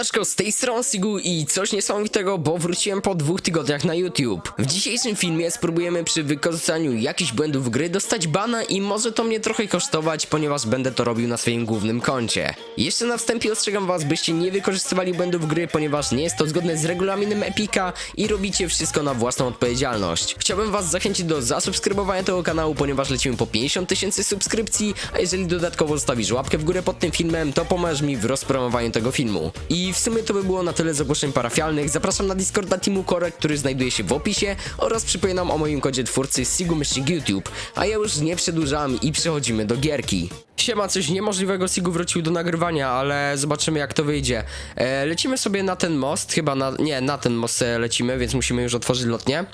Siemaneczko, z tej strony Sigu i coś niesamowitego, bo wróciłem po dwóch tygodniach na YouTube. W dzisiejszym filmie spróbujemy przy wykorzystaniu jakichś błędów gry dostać bana i może to mnie trochę kosztować, ponieważ będę to robił na swoim głównym koncie. Jeszcze na wstępie ostrzegam was, byście nie wykorzystywali błędów gry, ponieważ nie jest to zgodne z regulaminem Epika i robicie wszystko na własną odpowiedzialność. Chciałbym was zachęcić do zasubskrybowania tego kanału, ponieważ lecimy po 50 tysięcy subskrypcji, a jeżeli dodatkowo zostawisz łapkę w górę pod tym filmem, to pomożesz mi w rozpromowaniu tego filmu. I w sumie to by było na tyle z ogłoszeń parafialnych. Zapraszam na Discorda Teamu Korek, który znajduje się w opisie oraz przypominam o moim kodzie twórcy Sigu Myślnik YouTube. A ja już nie przedłużam i przechodzimy do gierki. Siema, coś niemożliwego Sigu wrócił do nagrywania, ale zobaczymy jak to wyjdzie. E, lecimy sobie na ten most, chyba na, nie, na ten most lecimy, więc musimy już otworzyć lotnię.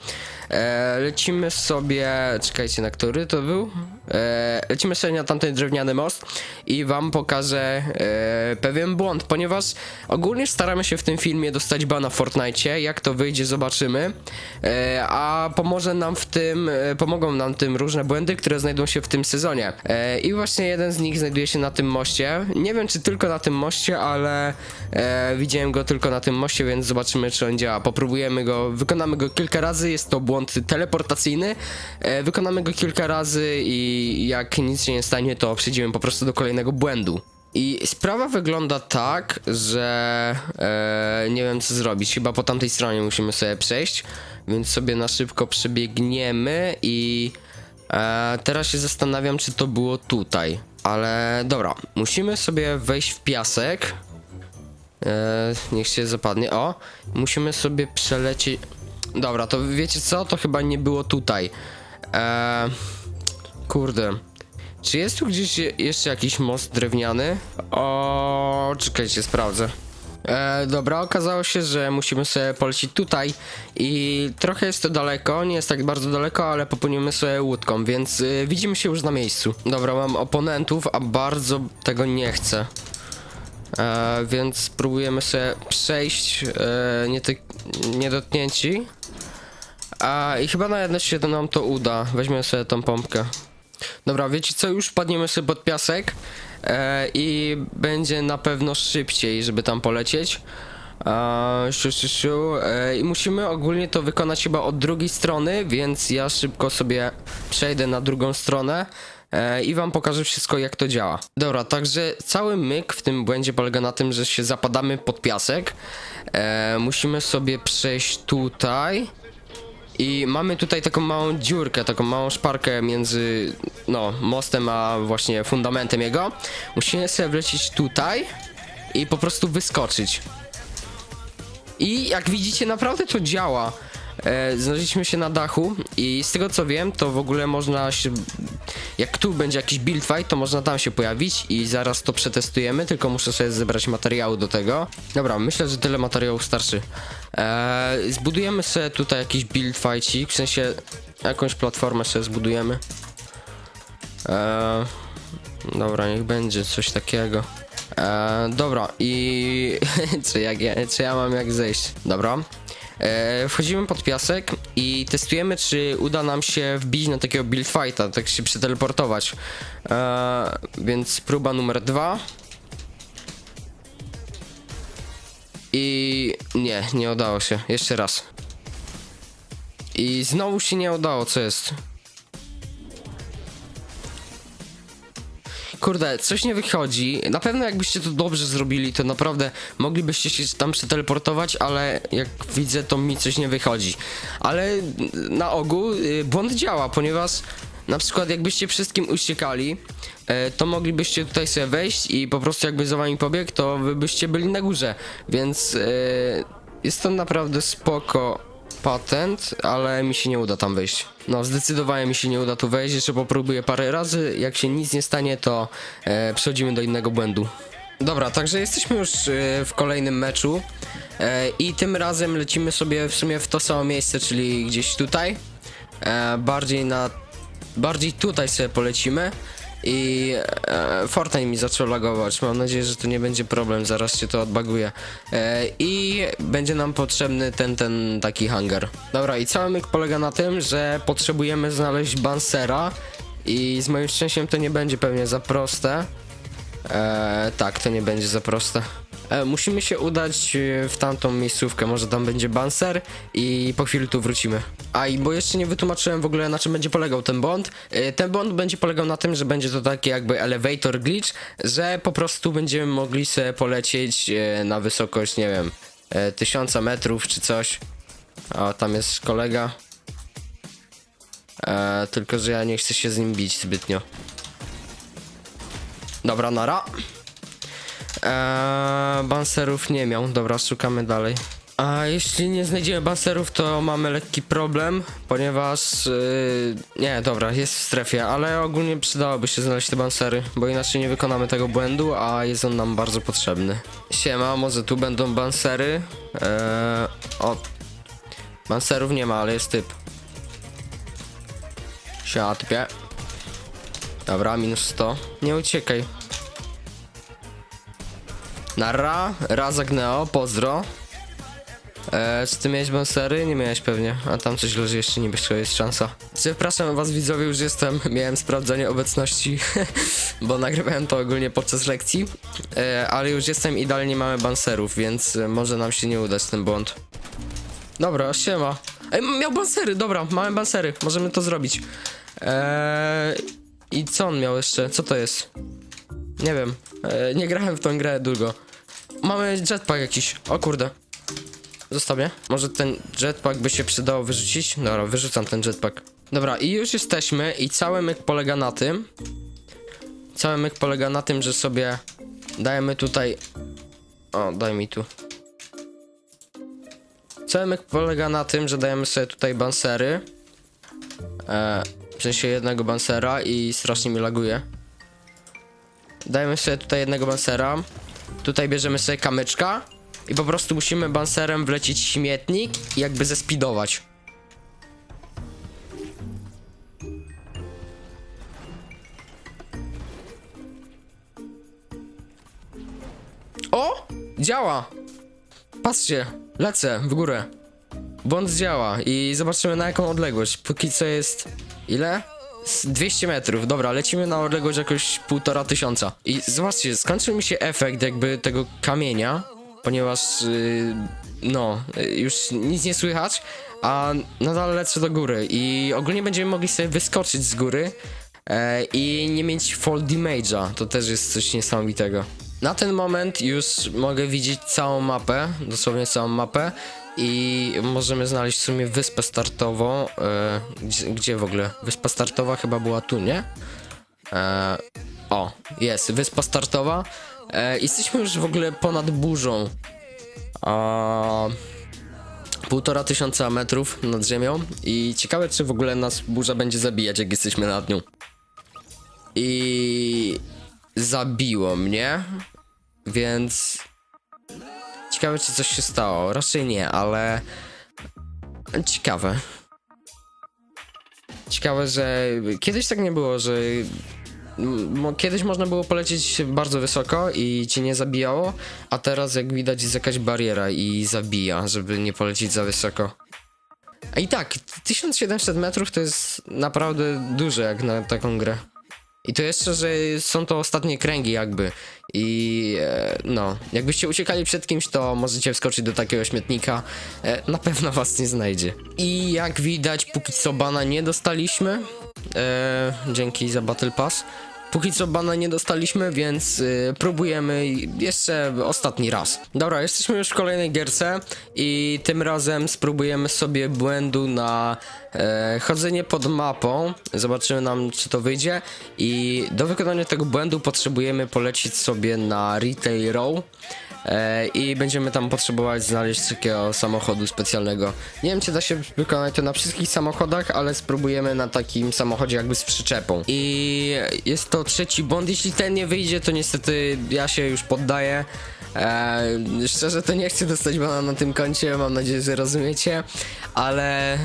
E, lecimy sobie, czekajcie na który to był? E, lecimy sobie na tamten drewniany most i wam pokażę e, pewien błąd, ponieważ ogólnie staramy się w tym filmie dostać bana w Fortnite, jak to wyjdzie zobaczymy, e, a pomoże nam w tym, e, pomogą nam tym różne błędy, które znajdą się w tym sezonie. E, I właśnie jeden z nich znajduje się na tym moście. Nie wiem czy tylko na tym moście, ale e, widziałem go tylko na tym moście, więc zobaczymy czy on działa. Popróbujemy go, wykonamy go kilka razy, jest to błąd teleportacyjny. E, wykonamy go kilka razy i jak nic się nie stanie, to przejdziemy po prostu do kolejnego błędu. I sprawa wygląda tak, że e, nie wiem co zrobić. Chyba po tamtej stronie musimy sobie przejść, więc sobie na szybko przebiegniemy i e, teraz się zastanawiam, czy to było tutaj. Ale dobra, musimy sobie wejść w piasek. E, niech się zapadnie. O, musimy sobie przelecieć. Dobra, to wiecie co? To chyba nie było tutaj. E, kurde. Czy jest tu gdzieś je- jeszcze jakiś most drewniany? O, czekajcie, sprawdzę. E, dobra, okazało się, że musimy sobie polecić tutaj i trochę jest to daleko, nie jest tak bardzo daleko, ale popłyniemy sobie łódką, więc y, widzimy się już na miejscu. Dobra, mam oponentów, a bardzo tego nie chcę. E, więc spróbujemy sobie przejść e, nie ty- niedotknięci. A, I chyba na jedno się to nam to uda. Weźmiemy sobie tą pompkę. Dobra, wiecie co, już wpadniemy sobie pod piasek e, i będzie na pewno szybciej, żeby tam polecieć. E, I musimy ogólnie to wykonać chyba od drugiej strony, więc ja szybko sobie przejdę na drugą stronę i wam pokażę wszystko jak to działa. Dobra, także cały myk w tym błędzie polega na tym, że się zapadamy pod piasek. E, musimy sobie przejść tutaj. I mamy tutaj taką małą dziurkę, taką małą szparkę między no, mostem a właśnie fundamentem jego. Musimy sobie wlecieć tutaj i po prostu wyskoczyć. I jak widzicie, naprawdę to działa. E, znaleźliśmy się na dachu i z tego co wiem, to w ogóle można się. Jak tu będzie jakiś build fight, to można tam się pojawić i zaraz to przetestujemy, tylko muszę sobie zebrać materiału do tego. Dobra, myślę, że tyle materiałów starczy. E, zbudujemy sobie tutaj jakiś build fightik, w sensie jakąś platformę sobie zbudujemy. E, dobra, niech będzie coś takiego. E, dobra, i czy, jak ja, czy ja mam jak zejść? Dobra. E, wchodzimy pod piasek i testujemy, czy uda nam się wbić na takiego build fighta, tak się przeteleportować. E, więc próba numer dwa. I nie, nie udało się. Jeszcze raz. I znowu się nie udało, co jest? Kurde, coś nie wychodzi. Na pewno jakbyście to dobrze zrobili, to naprawdę moglibyście się tam przeteleportować, ale jak widzę, to mi coś nie wychodzi. Ale na ogół y, błąd działa, ponieważ na przykład jakbyście wszystkim uciekali, e, to moglibyście tutaj sobie wejść i po prostu jakby za wami pobiegł, to wy byście byli na górze. Więc e, jest to naprawdę spoko patent, ale mi się nie uda tam wejść. No, zdecydowanie mi się nie uda tu wejść, jeszcze popróbuję parę razy. Jak się nic nie stanie, to e, przechodzimy do innego błędu. Dobra, także jesteśmy już e, w kolejnym meczu e, i tym razem lecimy sobie w sumie w to samo miejsce, czyli gdzieś tutaj. E, bardziej na. Bardziej tutaj sobie polecimy. I e, Fortnite mi zaczął lagować. Mam nadzieję, że to nie będzie problem, zaraz się to odbaguje. E, I będzie nam potrzebny ten, ten taki hangar. Dobra, i cały myk polega na tym, że potrzebujemy znaleźć Bansera. I z moim szczęściem to nie będzie pewnie za proste. E, tak, to nie będzie za proste. E, musimy się udać e, w tamtą miejscówkę, może tam będzie banser i po chwili tu wrócimy. A i bo jeszcze nie wytłumaczyłem w ogóle na czym będzie polegał ten błąd. E, ten błąd będzie polegał na tym, że będzie to taki jakby elevator glitch, że po prostu będziemy mogli sobie polecieć e, na wysokość, nie wiem, e, metrów czy coś. A tam jest kolega. E, tylko, że ja nie chcę się z nim bić zbytnio. Dobra, nara. Eee, banserów nie miał. Dobra, szukamy dalej. A jeśli nie znajdziemy banserów, to mamy lekki problem, ponieważ. Yy, nie, dobra, jest w strefie, ale ogólnie przydałoby się znaleźć te bansery, bo inaczej nie wykonamy tego błędu, a jest on nam bardzo potrzebny. Siema, może tu będą bansery. Eee, o. Banserów nie ma, ale jest typ. Siema, typie. Dobra, minus 100. Nie uciekaj. Na ra, Razak Neo, pozdro. E, czy ty miałeś bonsery? Nie miałeś pewnie, a tam coś leży jeszcze niebiesko, jest szansa. Przepraszam was widzowie, już jestem, miałem sprawdzenie obecności, bo nagrywałem to ogólnie podczas lekcji, e, ale już jestem i dalej nie mamy banserów, więc e, może nam się nie udać ten błąd. Dobra, siema. Ej, miał bansery, dobra, mamy bansery, możemy to zrobić. Eee, I co on miał jeszcze? Co to jest? Nie wiem, eee, nie grałem w tą grę długo. Mamy jetpack jakiś, o kurde. Zostaw mnie. Może ten jetpack by się przydało wyrzucić? Dobra, wyrzucam ten jetpack. Dobra, i już jesteśmy i cały myk polega na tym. Cały myk polega na tym, że sobie dajemy tutaj... O, daj mi tu. Cały myk polega na tym, że dajemy sobie tutaj bansery. E, w sensie jednego bansera i strasznie mi laguje. Dajemy sobie tutaj jednego bansera. Tutaj bierzemy sobie kamyczka. I po prostu musimy banserem wlecieć śmietnik i jakby zespidować. O! Działa! Patrzcie, lecę w górę. Błąd działa i zobaczymy na jaką odległość. Póki co jest. Ile? Z 200 metrów. Dobra, lecimy na odległość jakoś półtora tysiąca. I zobaczcie, skończył mi się efekt jakby tego kamienia, ponieważ. Yy, no, yy, już nic nie słychać, a nadal lecę do góry. I ogólnie będziemy mogli sobie wyskoczyć z góry. E, i nie mieć fall damage'a. To też jest coś niesamowitego. Na ten moment już mogę widzieć całą mapę, dosłownie całą mapę i możemy znaleźć w sumie wyspę startową. E, gdzie, gdzie w ogóle? Wyspa startowa chyba była tu, nie? E, o, jest, wyspa startowa. E, jesteśmy już w ogóle ponad burzą. A, półtora tysiąca metrów nad ziemią i ciekawe czy w ogóle nas burza będzie zabijać jak jesteśmy nad nią. I zabiło mnie, więc ciekawe czy coś się stało. Raczej nie, ale ciekawe. Ciekawe, że kiedyś tak nie było, że kiedyś można było polecieć bardzo wysoko i cię nie zabijało, a teraz jak widać jest jakaś bariera i zabija, żeby nie polecieć za wysoko. A i tak, 1700 metrów to jest naprawdę duże jak na taką grę. I to jeszcze, że są to ostatnie kręgi jakby. I e, no, jakbyście uciekali przed kimś, to możecie wskoczyć do takiego śmietnika. E, na pewno was nie znajdzie. I jak widać, póki co bana nie dostaliśmy. E, dzięki za Battle Pass. Póki co bana nie dostaliśmy, więc y, próbujemy jeszcze ostatni raz. Dobra, jesteśmy już w kolejnej gierce i tym razem spróbujemy sobie błędu na e, chodzenie pod mapą. Zobaczymy nam, czy to wyjdzie. I do wykonania tego błędu potrzebujemy polecieć sobie na Retail Row. E, I będziemy tam potrzebować znaleźć takiego samochodu specjalnego. Nie wiem, czy da się wykonać to na wszystkich samochodach, ale spróbujemy na takim samochodzie jakby z przyczepą. I jest to trzeci błąd. Jeśli ten nie wyjdzie, to niestety ja się już poddaję. E, szczerze to nie chcę dostać bana na tym koncie, mam nadzieję, że rozumiecie, ale e,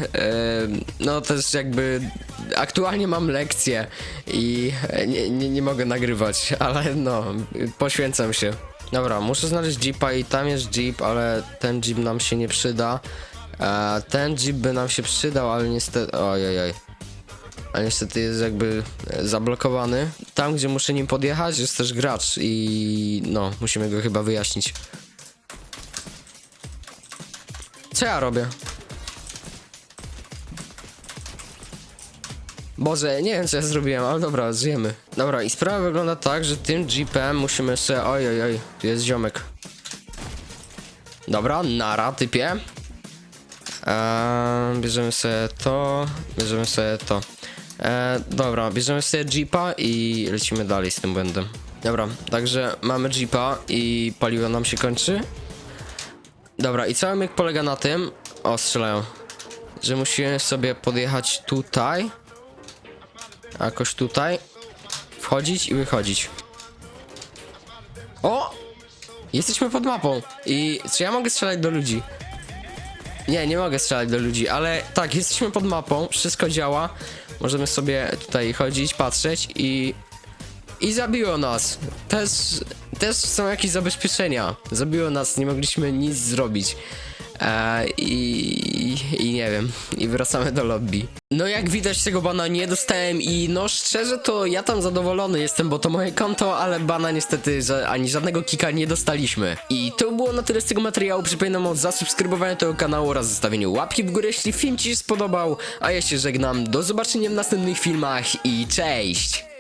no też jakby aktualnie mam lekcję i e, nie, nie, nie mogę nagrywać, ale no, poświęcam się. Dobra, muszę znaleźć jeepa i tam jest jeep, ale ten jeep nam się nie przyda. E, ten jeep by nam się przydał, ale niestety... Ojej. a niestety jest jakby e, zablokowany. Tam, gdzie muszę nim podjechać, jest też gracz i no, musimy go chyba wyjaśnić. Co ja robię? Boże, nie wiem co ja zrobiłem, ale dobra, żyjemy. Dobra, i sprawa wygląda tak, że tym jeepem musimy sobie... Oj, oj, oj, tu jest ziomek. Dobra, nara, typie. Eee, bierzemy sobie to, bierzemy sobie to. Eee, dobra, bierzemy sobie jeepa i lecimy dalej z tym błędem. Dobra, także mamy jeepa i paliwo nam się kończy. Dobra, i cały myk polega na tym... O, strzelają. Że musimy sobie podjechać tutaj. Jakoś tutaj. Wchodzić i wychodzić. O! Jesteśmy pod mapą. I czy ja mogę strzelać do ludzi? Nie, nie mogę strzelać do ludzi, ale tak, jesteśmy pod mapą, wszystko działa. Możemy sobie tutaj chodzić, patrzeć i. I zabiło nas. Też, też są jakieś zabezpieczenia. Zabiło nas, nie mogliśmy nic zrobić. E, i, I nie wiem. I wracamy do lobby. No jak widać tego bana nie dostałem i no szczerze to ja tam zadowolony jestem, bo to moje konto, ale bana niestety że ani żadnego kika nie dostaliśmy. I to było na tyle z tego materiału. Przypominam o zasubskrybowaniu tego kanału oraz zostawieniu łapki w górę, jeśli film Ci się spodobał. A ja się żegnam. Do zobaczenia w następnych filmach i cześć!